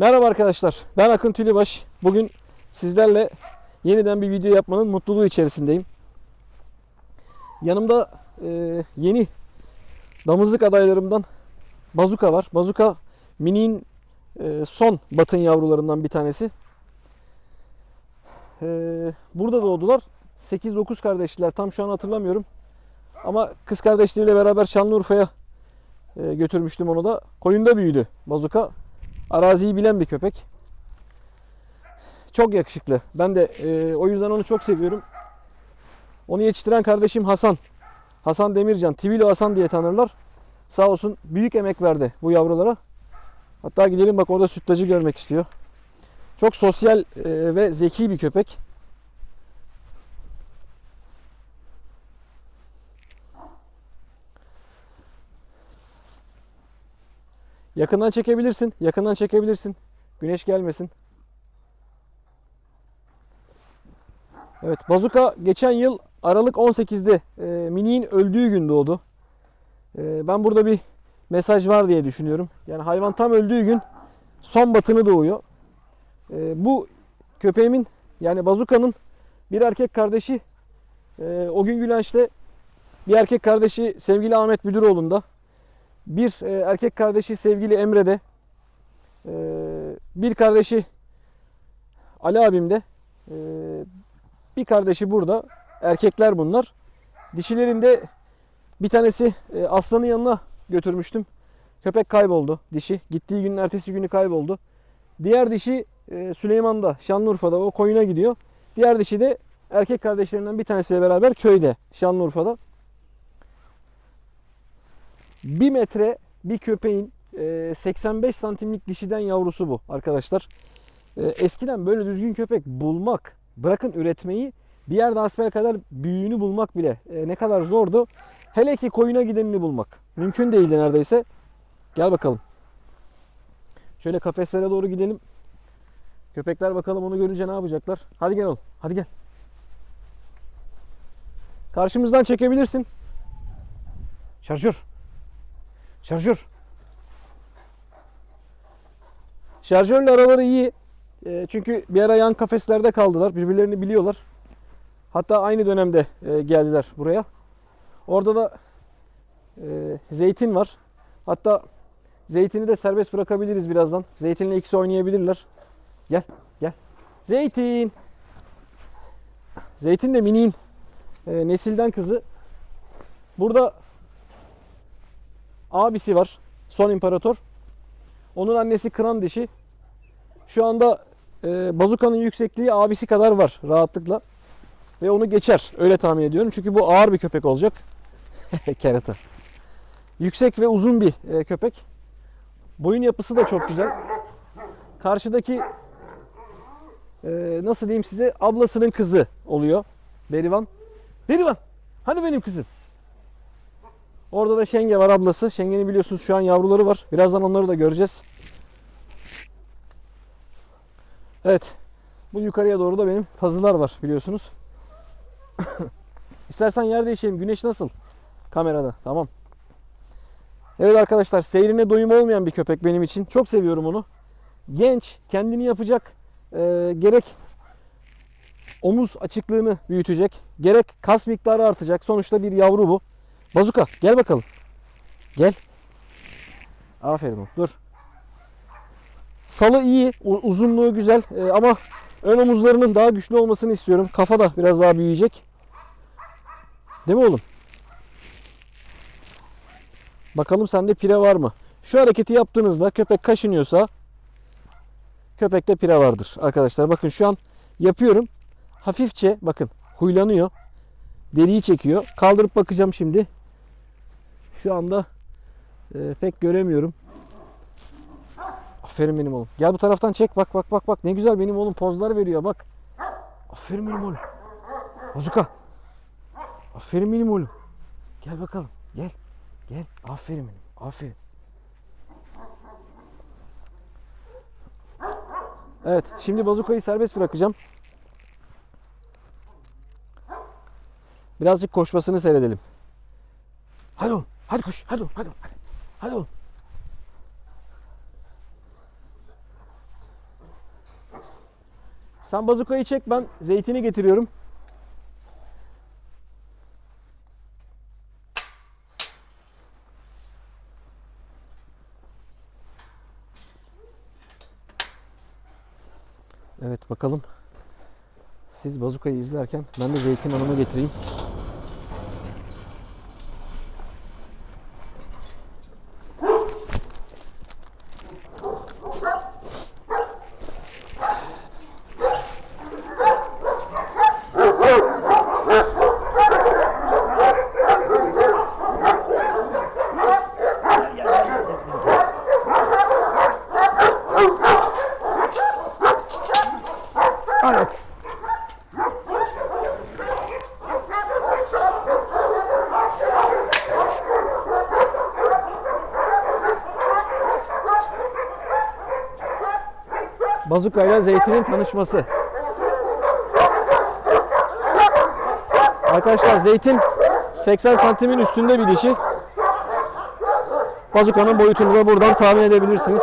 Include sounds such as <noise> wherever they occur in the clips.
Merhaba arkadaşlar. Ben Akın Tülübaş. Bugün sizlerle yeniden bir video yapmanın mutluluğu içerisindeyim. Yanımda e, yeni damızlık adaylarımdan Bazuka var. Bazuka Mini'nin e, son batın yavrularından bir tanesi. E, burada doğdular. 8-9 kardeşler. Tam şu an hatırlamıyorum. Ama kız kardeşleriyle beraber Şanlıurfa'ya e, götürmüştüm onu da. Koyunda büyüdü Bazuka. Araziyi bilen bir köpek. Çok yakışıklı. Ben de e, o yüzden onu çok seviyorum. Onu yetiştiren kardeşim Hasan. Hasan Demircan. Tivilo Hasan diye tanırlar. Sağ olsun büyük emek verdi bu yavrulara. Hatta gidelim bak orada sütlacı görmek istiyor. Çok sosyal e, ve zeki bir köpek. Yakından çekebilirsin. Yakından çekebilirsin. Güneş gelmesin. Evet, Bazuka geçen yıl Aralık 18'de e, Mini'nin öldüğü gün doğdu. E, ben burada bir mesaj var diye düşünüyorum. Yani hayvan tam öldüğü gün son batını doğuyor. E, bu köpeğimin yani Bazuka'nın bir erkek kardeşi e, o gün Gülenç'te bir erkek kardeşi sevgili Ahmet Müdüroğlu'nda bir e, erkek kardeşi sevgili Emre'de e, bir kardeşi Ali abimde e, bir kardeşi burada. Erkekler bunlar. Dişilerinde bir tanesi e, aslanın yanına götürmüştüm. Köpek kayboldu dişi. Gittiği günün ertesi günü kayboldu. Diğer dişi e, Süleyman'da Şanlıurfa'da. O koyuna gidiyor. Diğer dişi de erkek kardeşlerinden bir tanesiyle beraber köyde Şanlıurfa'da 1 metre bir köpeğin e, 85 santimlik dişiden yavrusu bu arkadaşlar. E, Eskiden böyle düzgün köpek bulmak, bırakın üretmeyi bir yerde asper kadar büyüğünü bulmak bile e, ne kadar zordu. Hele ki koyuna gidenini bulmak. Mümkün değildi neredeyse. Gel bakalım. Şöyle kafeslere doğru gidelim. Köpekler bakalım onu görünce ne yapacaklar. Hadi gel oğlum. Hadi gel. Karşımızdan çekebilirsin. Şarjör. Şarjör. Şarjörle araları iyi. E, çünkü bir ara yan kafeslerde kaldılar. Birbirlerini biliyorlar. Hatta aynı dönemde e, geldiler buraya. Orada da e, zeytin var. Hatta zeytini de serbest bırakabiliriz birazdan. Zeytinle ikisi oynayabilirler. Gel, gel. Zeytin. Zeytin de miniğin e, nesilden kızı. Burada abisi var. Son İmparator. Onun annesi kıran dişi. Şu anda e, bazukanın yüksekliği abisi kadar var rahatlıkla. Ve onu geçer. Öyle tahmin ediyorum. Çünkü bu ağır bir köpek olacak. <laughs> Kerata. Yüksek ve uzun bir e, köpek. Boyun yapısı da çok güzel. Karşıdaki e, nasıl diyeyim size ablasının kızı oluyor. Berivan. Berivan. Hani benim kızım? Orada da Şenge var ablası. Şenge'nin biliyorsunuz şu an yavruları var. Birazdan onları da göreceğiz. Evet. Bu yukarıya doğru da benim tazılar var biliyorsunuz. <coughs> İstersen yer değişelim. Güneş nasıl? Kamerada. Tamam. Evet arkadaşlar seyrine doyum olmayan bir köpek benim için. Çok seviyorum onu. Genç, kendini yapacak. Ee, gerek omuz açıklığını büyütecek. Gerek kas miktarı artacak. Sonuçta bir yavru bu. Bazuka gel bakalım. Gel. Aferin oğlum. Dur. Salı iyi. Uzunluğu güzel. Ee, ama ön omuzlarının daha güçlü olmasını istiyorum. Kafa da biraz daha büyüyecek. Değil mi oğlum? Bakalım sende pire var mı? Şu hareketi yaptığınızda köpek kaşınıyorsa köpekte pire vardır. Arkadaşlar bakın şu an yapıyorum. Hafifçe bakın huylanıyor. Deriyi çekiyor. Kaldırıp bakacağım şimdi. Şu anda e, pek göremiyorum. Aferin benim oğlum. Gel bu taraftan çek. Bak bak bak bak. Ne güzel benim oğlum pozlar veriyor bak. Aferin benim oğlum. Bazuka. Aferin benim oğlum. Gel bakalım. Gel. Gel. Aferin benim. Aferin. Evet. Şimdi bazukayı serbest bırakacağım. Birazcık koşmasını seyredelim. Hadi oğlum. Hadi koş. Hadi oğlum. Hadi oğlum. Hadi, hadi. Sen bazukayı çek ben zeytini getiriyorum. Evet bakalım. Siz bazukayı izlerken ben de zeytin hanıma getireyim. Evet. Bazukayla zeytinin tanışması. Arkadaşlar zeytin 80 santimin üstünde bir dişi. Bazukanın boyutunu da buradan tahmin edebilirsiniz.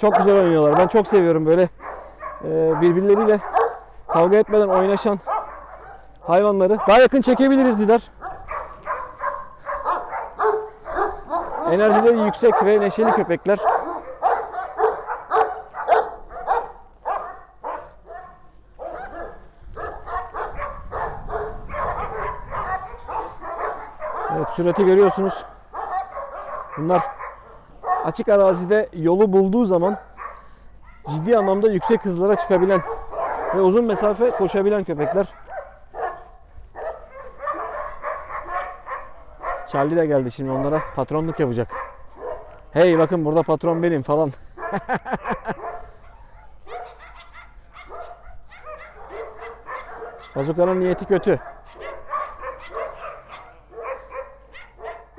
Çok güzel oynuyorlar. Ben çok seviyorum böyle e, birbirleriyle kavga etmeden oynaşan hayvanları. Daha yakın çekebiliriz Didar. Enerjileri yüksek ve neşeli köpekler. Evet sürati görüyorsunuz. Bunlar açık arazide yolu bulduğu zaman ciddi anlamda yüksek hızlara çıkabilen ve uzun mesafe koşabilen köpekler. Charlie de geldi şimdi onlara patronluk yapacak. Hey bakın burada patron benim falan. Bazuka'nın niyeti kötü.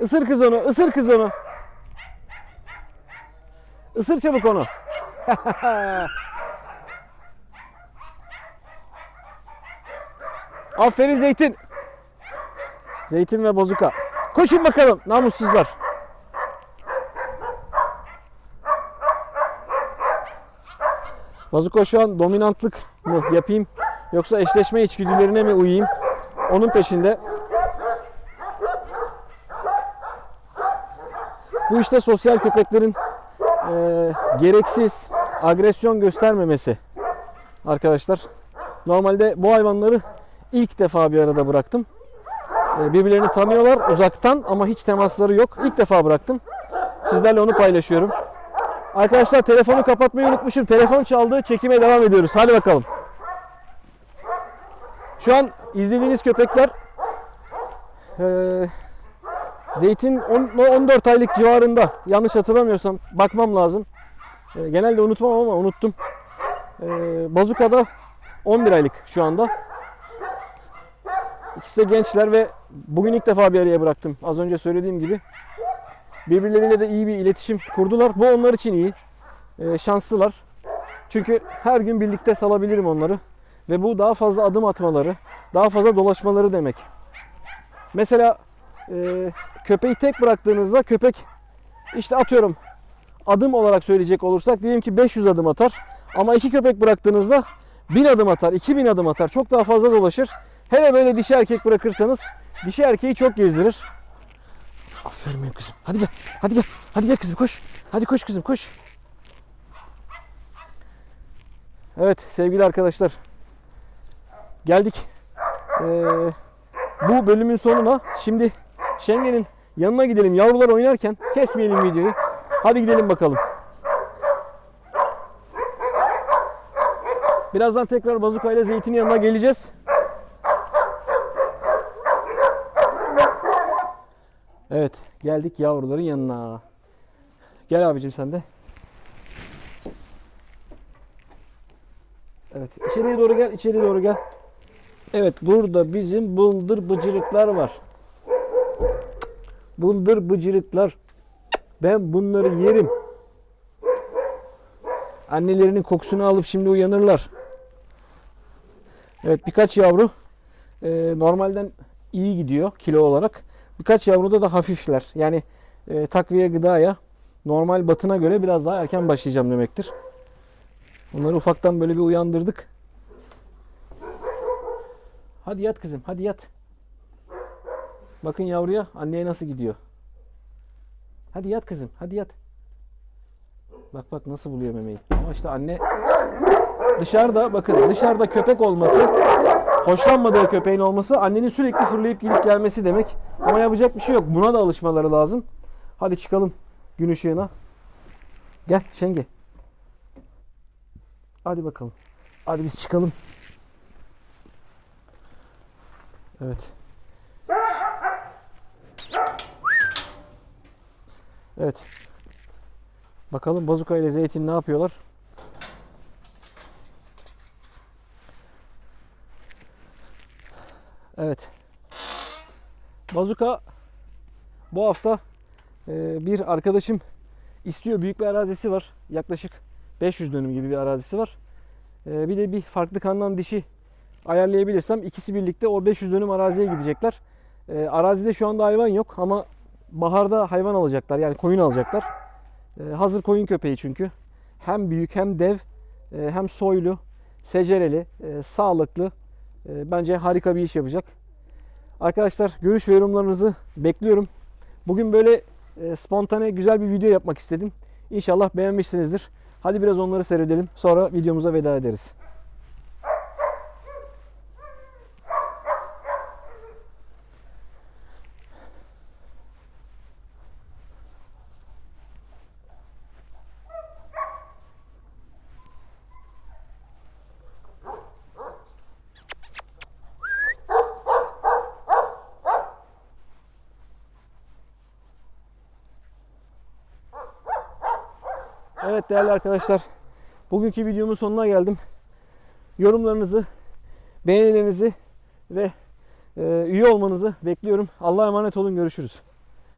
Isır kız onu, ısır kız onu. Isır çabuk onu. <laughs> Aferin Zeytin. Zeytin ve bozuka. Koşun bakalım namussuzlar. Bazuko şu an dominantlık mı yapayım yoksa eşleşme içgüdülerine mi uyayım? Onun peşinde. Bu işte sosyal köpeklerin e, gereksiz agresyon göstermemesi arkadaşlar. Normalde bu hayvanları ilk defa bir arada bıraktım. E, birbirlerini tanıyorlar uzaktan ama hiç temasları yok. İlk defa bıraktım. Sizlerle onu paylaşıyorum. Arkadaşlar telefonu kapatmayı unutmuşum. Telefon çaldı. Çekime devam ediyoruz. Hadi bakalım. Şu an izlediğiniz köpekler e, Zeytin 10 14 aylık civarında. Yanlış hatırlamıyorsam bakmam lazım. E, genelde unutmam ama unuttum. E, Bazuka'da 11 aylık şu anda. İkisi de gençler ve bugün ilk defa bir araya bıraktım. Az önce söylediğim gibi. Birbirleriyle de iyi bir iletişim kurdular. Bu onlar için iyi. E, şanslılar. Çünkü her gün birlikte salabilirim onları. Ve bu daha fazla adım atmaları, daha fazla dolaşmaları demek. Mesela e, köpeği tek bıraktığınızda köpek işte atıyorum adım olarak söyleyecek olursak diyelim ki 500 adım atar. Ama iki köpek bıraktığınızda 1000 adım atar, 2000 adım atar. Çok daha fazla dolaşır. Hele böyle dişi erkek bırakırsanız dişi erkeği çok gezdirir. Aferin benim kızım. Hadi gel. Hadi gel. Hadi gel kızım koş. Hadi koş kızım koş. Evet sevgili arkadaşlar. Geldik. Ee, bu bölümün sonuna. Şimdi Şengen'in yanına gidelim. Yavrular oynarken kesmeyelim videoyu. Hadi gidelim bakalım. Birazdan tekrar bazuka ile zeytinin yanına geleceğiz. Evet, geldik yavruların yanına. Gel abicim sen de. Evet, içeriye doğru gel, içeriye doğru gel. Evet, burada bizim bıldır bıcırıklar var. Bıldır bıcırıklar. Ben bunları yerim. Annelerinin kokusunu alıp şimdi uyanırlar. Evet birkaç yavru e, normalden iyi gidiyor kilo olarak. Birkaç yavruda da hafifler. Yani e, takviye gıdaya normal batına göre biraz daha erken başlayacağım demektir. Onları ufaktan böyle bir uyandırdık. Hadi yat kızım, hadi yat. Bakın yavruya anneye nasıl gidiyor. Hadi yat kızım, hadi yat. Bak bak nasıl buluyor memeyi. Ama işte anne dışarıda bakın dışarıda köpek olması hoşlanmadığı köpeğin olması annenin sürekli fırlayıp gidip gelmesi demek. Ama yapacak bir şey yok. Buna da alışmaları lazım. Hadi çıkalım gün ışığına. Gel Şenge. Hadi bakalım. Hadi biz çıkalım. Evet. Evet. Bakalım bazuka ile zeytin ne yapıyorlar? Evet. Bazuka bu hafta e, bir arkadaşım istiyor. Büyük bir arazisi var. Yaklaşık 500 dönüm gibi bir arazisi var. E, bir de bir farklı kandan dişi ayarlayabilirsem ikisi birlikte o 500 dönüm araziye gidecekler. E, arazide şu anda hayvan yok ama baharda hayvan alacaklar. Yani koyun alacaklar. E, hazır koyun köpeği çünkü. Hem büyük hem dev e, hem soylu, secereli, e, sağlıklı. E, bence harika bir iş yapacak. Arkadaşlar görüş ve yorumlarınızı bekliyorum. Bugün böyle e, spontane güzel bir video yapmak istedim. İnşallah beğenmişsinizdir. Hadi biraz onları seyredelim. Sonra videomuza veda ederiz. Evet değerli arkadaşlar. Bugünkü videomun sonuna geldim. Yorumlarınızı, beğenilerinizi ve e, üye olmanızı bekliyorum. Allah'a emanet olun. Görüşürüz.